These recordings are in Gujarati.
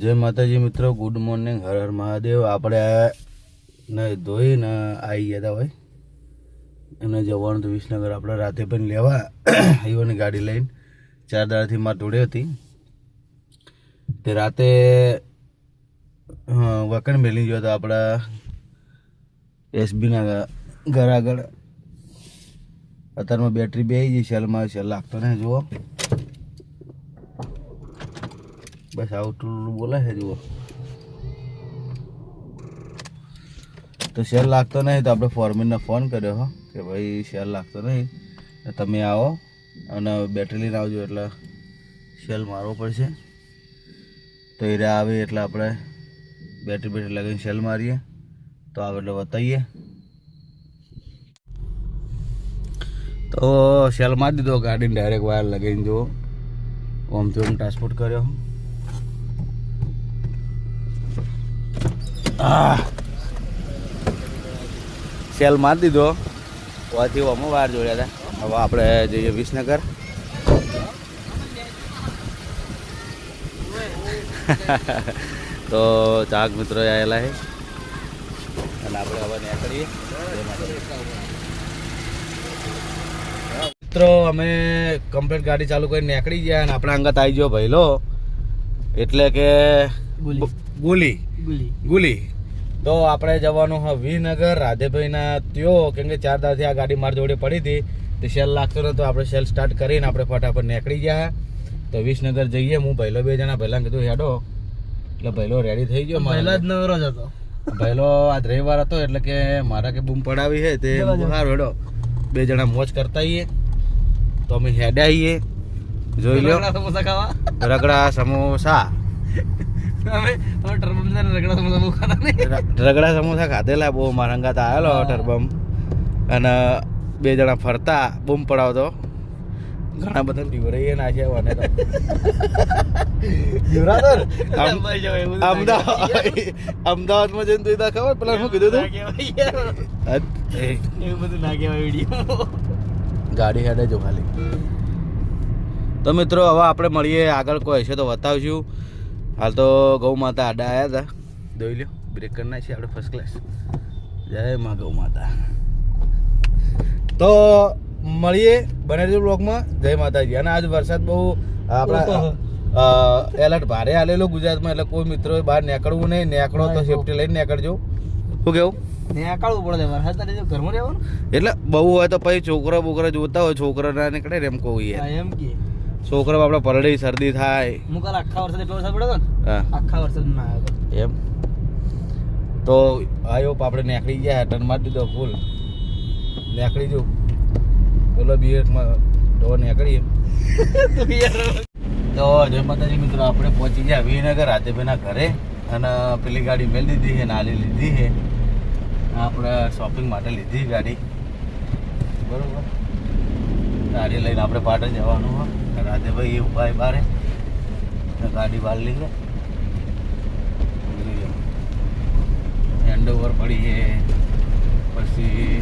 જય માતાજી મિત્રો ગુડ મોર્નિંગ હર હર મહાદેવ. આપણે ને ધોઈને આવી ગયા હતા ભાઈ. એને જવાનું હતું વિસનગર આપણે રાતે પણ લેવા, ઈવોની ગાડી લઈને ચાર દાડાથી માર તોડી હતી. તે રાતે વકણ મેલી ગયો હતો આપણા એસબીના ઘર આગળ. અત્યારમાં બેટરી બે આવી ગઈ, સેલમાં સેલ લાગતો ને જુઓ. બસ આવું ટુલું બોલે છે જુઓ તો શેર લાગતો નહીં તો આપણે ફોરમેનને ફોન કર્યો હો કે ભાઈ શેર લાગતો નહીં તમે આવો અને બેટરી લઈને આવજો એટલે સેલ મારવો પડશે તો એ આવે એટલે આપણે બેટરી બેટરી લગાવીને શેલ મારીએ તો આવે એટલે બતાવીએ તો સેલ મારી દીધો ગાડીને ડાયરેક્ટ વાયર લગાવીને જુઓ ઓમ ઓમ ટ્રાન્સપોર્ટ કર્યો સેલ મારી દીધો. વાથી અમે વાર જોડ્યા હતા. હવે આપણે જઈએ વિસનગર. તો ચાક મિત્રો આવેલા છે. અને આપણે હવે નીકળીએ. જય મિત્રો અમે કમ્પ્લેટ ગાડી ચાલુ કરીને નીકળી ગયા અને આપણા અંગત આવી ગયો ભઈલો. એટલે કે. ગુલી. ગુલી. ગુલી. તો આપણે જવાનું હા વિનગર. રાધેભાઈના ત્યો કેમ કે ચાર દાડાથી આ ગાડી મારી જોડે પડી હતી. તે સેલ લાગતો નતો. આપણે સેલ સ્ટાર્ટ કરીને આપણે ફટાફટ નીકળી ગયા. તો વિસનગર જઈએ. હું પહેલો બે જણા પહેલાં કીધું હેડો. એટલે પહેલો રેડી થઈ ગયો પહેલા જ નવરો જ હતો. પહેલો આજ રવિવાર હતો એટલે કે મારા કે બૂમ પડાવી છે. તે સારું હેડો. બે જણા મોજ કરતા આવીએ. તો અમે હેડ્યા આવીએ. જોઈ લો રગડા સમોસા. રગડા સમોસા ખાધેલા બહુ મારા અંગાત આવેલો ટર્બમ. અને બે જણા ફરતા બૂમ પડાવતો. ઘણા બધા પીવરાઈએ નાખ્યા અને અમદાવાદ અમદાવાદમાં જઈને તું ખબર પેલા શું કીધું તું? એવું બધું ના કહેવાય વીડિયો ગાડી હેડે જો ખાલી. તો મિત્રો હવે આપણે મળીએ આગળ કોઈ હશે તો બતાવશું. હાલ તો ગૌ માતા આડા આવ્યા હતા દોઈ લ્યો બ્રેક કરી નાખીએ આપણે ફર્સ્ટ ક્લાસ જય માં ગૌ માતા. તો મળીએ બનેરજી બ્લોકમાં. જય માતાજી. અને આજ વરસાદ બહુ આપણા એલર્ટ ભારે આલેલો ગુજરાતમાં એટલે કોઈ મિત્રો બહાર નીકળવું નહીં. નીકળો તો સેફટી લઈને નીકળજો. શું કેવું? નીકળવું પડે ઘરમાં રહેવાનું. એટલે બહુ હોય તો પછી છોકરા બોકરા જોતા હોય છોકરા ના નીકળે એમ કહું એમ કે. છોકરા આપણે પરડી શરદી થાય. હું કાલ આખા વરસાદ એટલો વરસાદ પડ્યો હતો ને? આખા વરસાદ ના આવ્યો હતો એમ. તો આયો આપણે નેકળી ગયા ટર્ન મારી દીધો ફૂલ. નેકળી જો પેલો બીએસમાં તો નેકળી તો જય માતાજી મિત્રો આપણે પહોંચી ગયા વિનગર રાધેભાઈના ઘરે. અને પેલી ગાડી મેળ દીધી છે નાલી લીધી છે. આપણે શોપિંગ માટે લીધી ગાડી. બરોબર. ગાડી લઈને આપણે પાટણ જવાનું હોય રાધેભાઈ ભાઈ ઉપાય બારે ગાડી બહાર લઈ ગયા હેન્ડ ઓવર પડી છે. પછી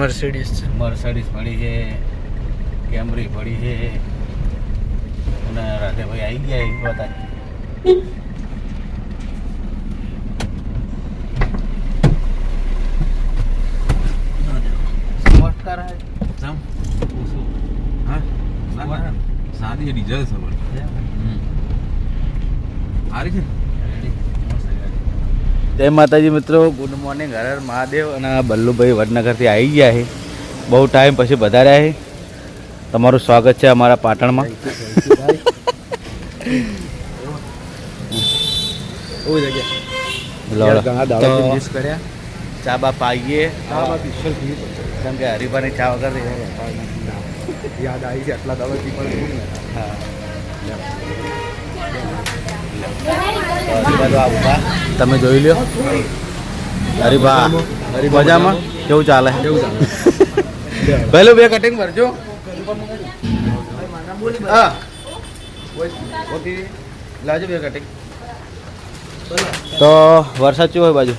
મર્સિડીઝ મર્સડીસ પડી છે. કેમરી પડી છે. અને રાધેભાઈ આવી ગયા એ બધા. નમસ્કાર હે ચમ હા ના, સાદી ડીઝલ છે સારી છે જય માતાજી મિત્રો ગુડ મોર્નિંગ હર હર મહાદેવ અને બલ્લુભાઈ વડનગરથી આવી ગયા છે. બહુ ટાઈમ પછી વધાર્યા છે. તમારું સ્વાગત છે અમારા પાટણમાં. ચા બા પાઈએ કેમ કે હરીફાની ચા વગર યાદ આવી છે આટલા દાડાથી પણ હા. તમે જોઈ લ્યો. હરીફા મજામાં? કેવું ચાલે? પહેલું બે કટિંગ ભરજો હા. ઓકે. લાવજો બે કટિંગ તો વરસાદ કેવો હોય બાજુ?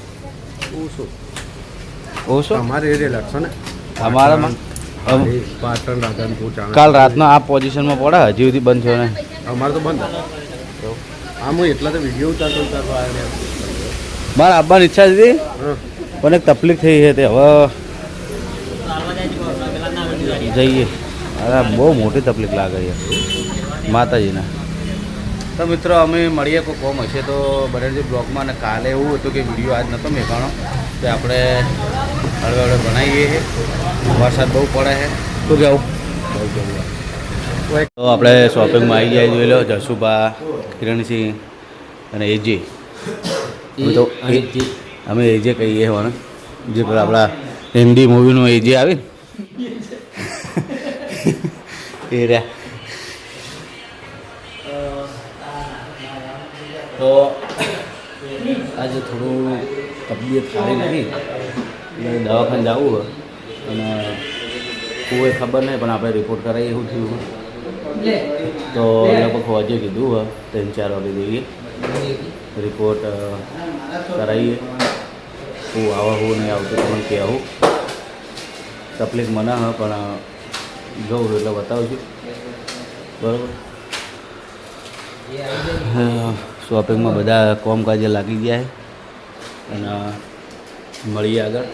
ઓછો. અમારે એરિયા લાગશો ને. અમારામાં? અમ- પાટણ રાધનપુર કાલ રાતના આ પોઝિશનમાં પડે? હજી સુધી બંધ થયો ને અમારે તો બંધ. આમ હું એટલા તો વીડિયો ઉતારતો ઉતારતો આવ્યો મારે આવવાની ઈચ્છા હતી પણ એક તકલીફ થઈ છે તે. હવે જઈએ. અરે બહુ મોટી તકલીફ લાગે છે. માતાજીને. તો મિત્રો અમે મળીએ કોઈ કોમ હશે તો બરેલી બ્લોગમાં. અને કાલે એવું હતું કે વીડિયો આજ નહોતો મેકાણો તો આપણે હળવે હળવે બનાવીએ છીએ વરસાદ બહુ પડે છે. શું કહેવું બહુ કેવું? તો આપણે શોપિંગમાં આવી ગયા જોઈ લો જસુભા કિરણસિંહ અને એજી. તો અમે એજે કહીએ હોને. જે પેલા આપણા હિન્દી મૂવીનું એજે આવે ને. એ રહ્યા. તો આજે થોડું તબિયત સારી નથી. દવાખાને જવું હોય. અને કોઈ ખબર નહીં પણ આપણે રિપોર્ટ કરાવીએ એવું થયું તો લગભગ હોજે કીધું હોય ત્રણ ચાર વાગે જઈએ. રિપોર્ટ કરાવીએ. હું આવા હું નહીં આવતું તમને કહેવું. તકલીફ મને હ પણ જોઉં એટલે બતાવું છું. બરાબર? શોપિંગમાં બધા કોમકાજે લાગી ગયા છે. અને મળીએ આગળ.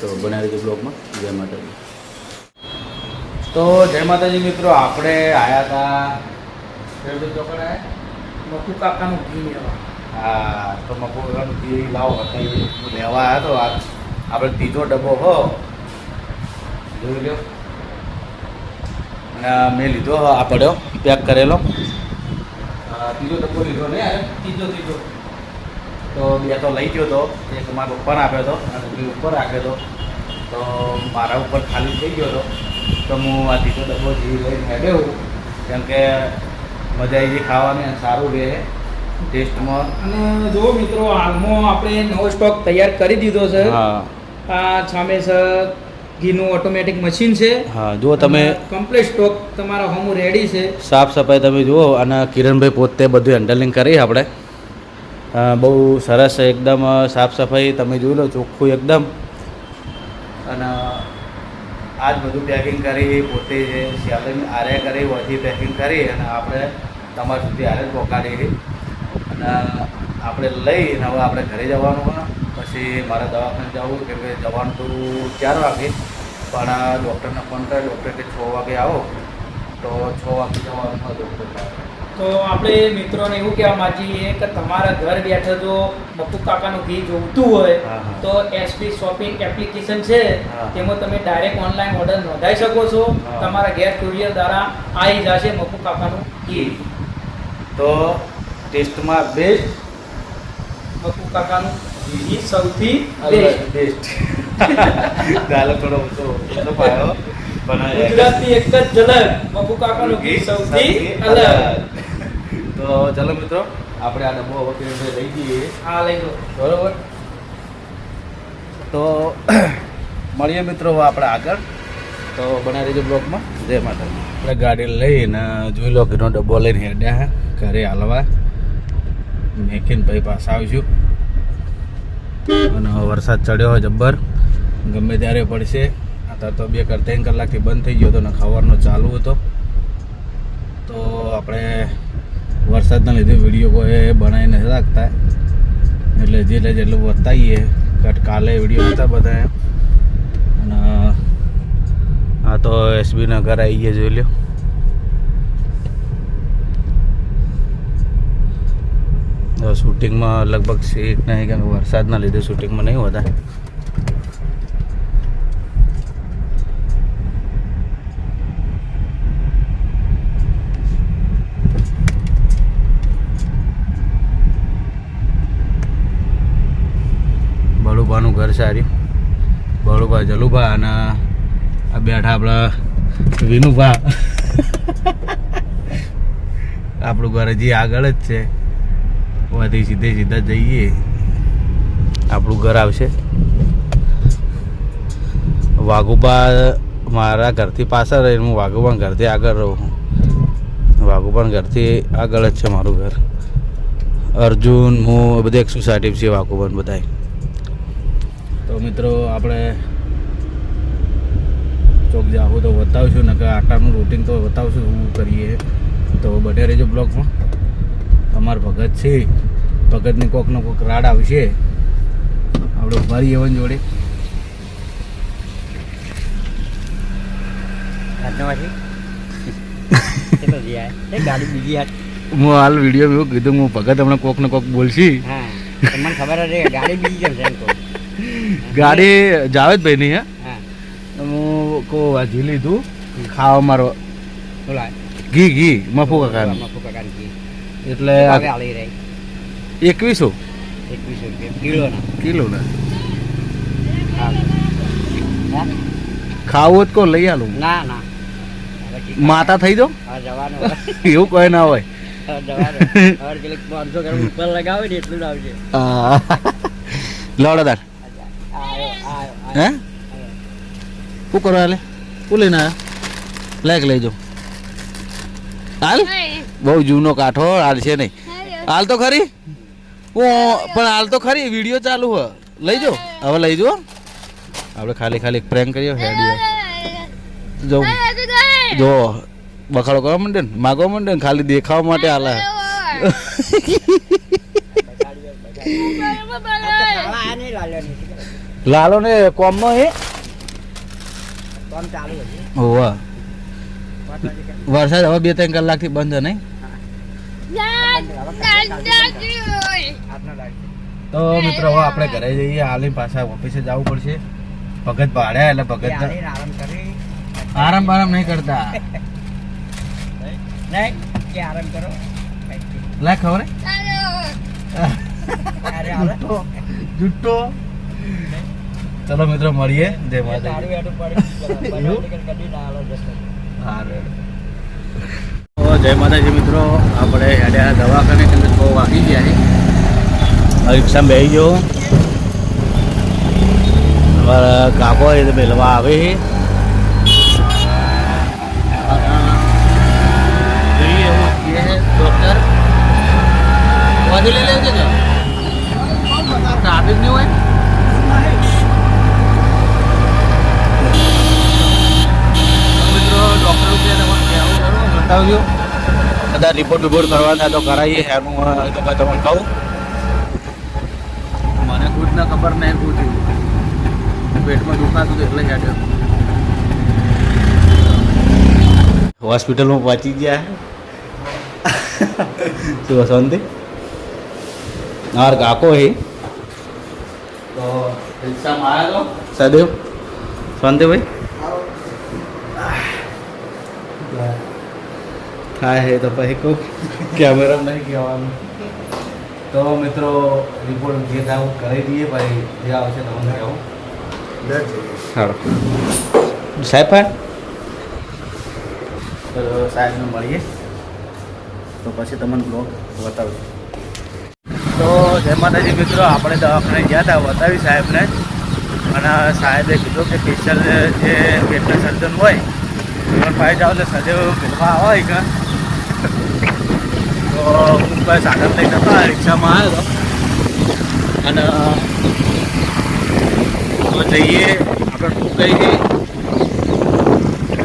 તો બનાવી દીધું બ્લોગમાં. જય માતાજી. તો જય માતાજી મિત્રો આપણે આવ્યા હતા મકુ કાકાનું ઘી લેવા. હા તો મકુરનું ઘી લાવો હું લેવા આવ્યો તો આ આપણે ત્રીજો ડબ્બો હો. જોઈ લો અને મેં લીધો હો આ પડ્યો પેક કરેલો. ત્રીજો ડબ્બો લીધો ને ત્રીજો ત્રીજો. તો બે તો લઈ ગયો હતો એક મારા ઉપર આપ્યો હતો અને બે ઉપર રાખ્યો હતો. તો મારા ઉપર ખાલી થઈ ગયો હતો. તો હું આ ત્રીજો ડબ્બો જીવ લઈને હેડ્યો કેમ કે મજા આવી ગઈ ખાવાની સારું રહે. ટેસ્ટમાં અને જો મિત્રો હાલમાં આપણે નવો સ્ટોક તૈયાર કરી દીધો છે. હા. આ સામે છે ઘીનું ઓટોમેટિક મશીન છે. હા જો તમે. કમ્પ્લીટ સ્ટોક તમારા હોમ રેડી છે. સાફ સફાઈ તમે જુઓ અને કિરણભાઈ પોતે બધું હેન્ડલિંગ કરી આપણે. બહુ સરસ એકદમ સાફ સફાઈ તમે જોઈ લો, ચોખ્ખું એકદમ. અને આજ બધું પેકિંગ કરી પોતે જે સેલિંગ આરે કરી વધી પેકિંગ કરી અને આપણે તમારા સુધી આરે જ પહોંચાડી અને આપણે લઈને હવે આપણે ઘરે જવાનું પછી મારે દવાખાને જવું કેમ કે જવાનું તો ચાર વાગે. પણ ડૉક્ટરને ફોન કરે ડૉક્ટર કે છ વાગે આવો. તો છ વાગે જવાનું ડૉક્ટર. તો આપણે મિત્રોને એવું કહેવા માંગીએ કે તમારા ઘર બેઠા જો મકુ કાકાનું ઘી જોઈતું હોય. તો એસપી શોપિંગ એપ્લિકેશન છે તેમાં તમે ડાયરેક્ટ ઓનલાઈન ઓર્ડર નોંધાઈ શકો છો. તમારા ગેસ કુરિયર દ્વારા આવી જશે મકુ કાકાનું ઘી. તો ટેસ્ટમાં બેસ્ટ મકુ કાકાનું ઘી સૌથી બેસ્ટ ગાલો થોડો ઊંચો પાયો. પણ ગુજરાતની એક જ ઝલક મકુ કાકાનું ઘી સૌથી અલગ. તો ચાલો મિત્રો આપણે આ ડબ્બો વકીલ લઈ જઈએ. હા લઈ લો બરોબર? તો મળીએ મિત્રો આપણે આગળ. તો બના દેજો બ્લોકમાં જય માતા આપણે ગાડી લઈને જોઈ લો ઘીનો ડબ્બો લઈને હેડ્યા હે. ઘરે હાલવા. મેકીન ભાઈ પાસે આવીશું અને વરસાદ ચડ્યો હોય જબ્બર. ગમે ત્યારે પડશે. અત્યારે તો બે કર ત્રણ કલાકથી બંધ થઈ ગયો હતો ને ખવારનો ચાલુ હતો. તો આપણે વરસાદના લીધે વીડિયો કોઈ બનાવી નથી રાખતા. એટલે જેટલે જેટલું બતાવીએ કટ કાલે વીડિયો હતા બધા અને, આ તો એસબી ઘરે આવી ગયા, જોઈ લ્યો. શૂટિંગમાં લગભગ સીટ નહીં કેમ વરસાદના લીધે શૂટિંગમાં નહીં હોતા. ઘર સારું બળુભા, જલુભા અને આ બેઠા આપણા વિનુભા. આપણું ઘર હજી આગળ જ છે. વાથી સીધે સીધા જઈએ. આપણું ઘર આવશે. વાઘુબા મારા ઘરથી પાછળ રહીને હું વાઘુબા ઘરથી આગળ રહું વાઘુબા ઘરથી આગળ જ છે મારું ઘર. અર્જુન, હું બધી એક સોસાયટી છે વાઘુબન બધાય. તો મિત્રો આપણે ચોક જાવું તો બતાવશું નકર આટાનું રૂટિન તો બતાવશું શું કરીએ. તો બને રહેજો બ્લોગમાં. તમારો ભગત છે. ભગતની કોકનો કોક રાડ આવશે. આપણે ઊભા રહીએ એવન જોડે. ગાડી બીજી હું હાલ વીડિયો એવું કીધું હું ભગત હમણાં કોક ને કોક બોલશી. હા તમને ખબર છે ગાડી બીજી કેમ છે ગાડી જાવેદભાઈ ની હે. હા. હું કો વાજી લીધું. ખાવા મારો ઘી ઘી મફુ કાકા. એટલે એકવીસો. કિલો ના? ખાવું જ કો લઈ આલું ના ના. માતા થઈ જાઓ એવું કોઈ ના હોય. હવે જવાનું હે? શું કરો હાલે? શું લઈને આવ્યા? લેક લઈ જાઉં હાલ? બહુ જૂનો કાંઠો હાલ છે નહીં. હાલ તો ખરી? હું પણ હાલ તો ખરી વીડિયો ચાલુ હ. લઈ જાઓ હવે લઈ જાઓ આપણે ખાલી ખાલી પ્રેન્ક કરીએ હેડીઓ જો. જો. બખાડો કરવા માંડે ને? માગવા માંડે ને? ખાલી દેખાવા માટે હાલે આ નહીં. લાલો ને કોમમાં એ કામ ચાલુ હોવા વરસાદ હવે બે ત્રણ કલાકથી બંધ છે નહીં? તો મિત્રો હવે આપણે ઘરે જઈએ. હાલી પાછા ઓફિસે જવું પડશે. ભગત ભાડ્યા એટલે ભગત આરામ આરામ નહીં કરતા. કે આરામ કરો? લા ખબર જુટ્ટો જુટ્ટો ચલો મિત્રો મળીએ. જય માતાજી. ના જય માતાજી મિત્રો આપણે હેડ્યા દવાખાને કે બહુ વાગી ગયા છે. રિક્ષામાં બેસી ગયો. અમારા કાકો એ તો મેળવા આવે છે. ડોક્ટર ટ્રાફિક નહીં હોય મિત્રો ડૉક્ટર છે તમારે કહેવું ખરું બતાવજો. કદાચ રિપોર્ટ વિપોર્ટ કરવાના તો કરાવીએ એનું તો તમને કહું. મને ખુદ ના ખબર નહીં શું થયું પેટમાં દુખાતું હતું એટલે હેડ્યો હોસ્પિટલમાં પહોંચી ગયા. શું શાંતિ માર કાકો હે. તો રિક્ષામાં આવ્યો તો સદેવ. શાંતિ ભાઈ થાય હે તો પછી કહું કેમેરા નહીં કહેવાનું. તો મિત્રો રિપોર્ટ જે થાય હું કરી દઈએ પછી જે આવશે તમને કહું સારું સાહેબ હા તો સાહેબને મળીએ. તો પછી તમને બ્લોગ બતાવું તો જય માતાજી મિત્રો આપણે દવાખાને ગયા હતા બતાવી સાહેબને. અને સાહેબે કીધું કે સ્પેશિયલ જે પેટના સર્જન હોય પણ પાસે જાઓ એટલે સદેવ મિલવા હોય કે તો કોઈ સાધન લઈને હતા રિક્ષામાં આવ્યો હતો અને, તો જઈએ આપણે શું કહીએ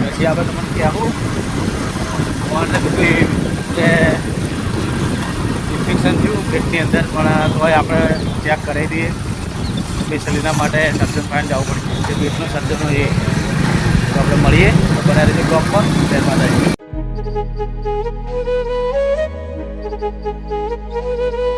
પછી આપણે તમને કહેવું મને કીધું કે ઇન્ફેક્શન થયું, પેટની અંદર પણ તોય આપણે ચેક કરાવી દઈએ. સ્પેશિયલીના માટે સર્જન પાસે જવું પડશે જે પેટનું સર્જન હોય એ. તો આપણે મળીએ. બનાવી રીતે બ્લોક જય માતાજી. Müzik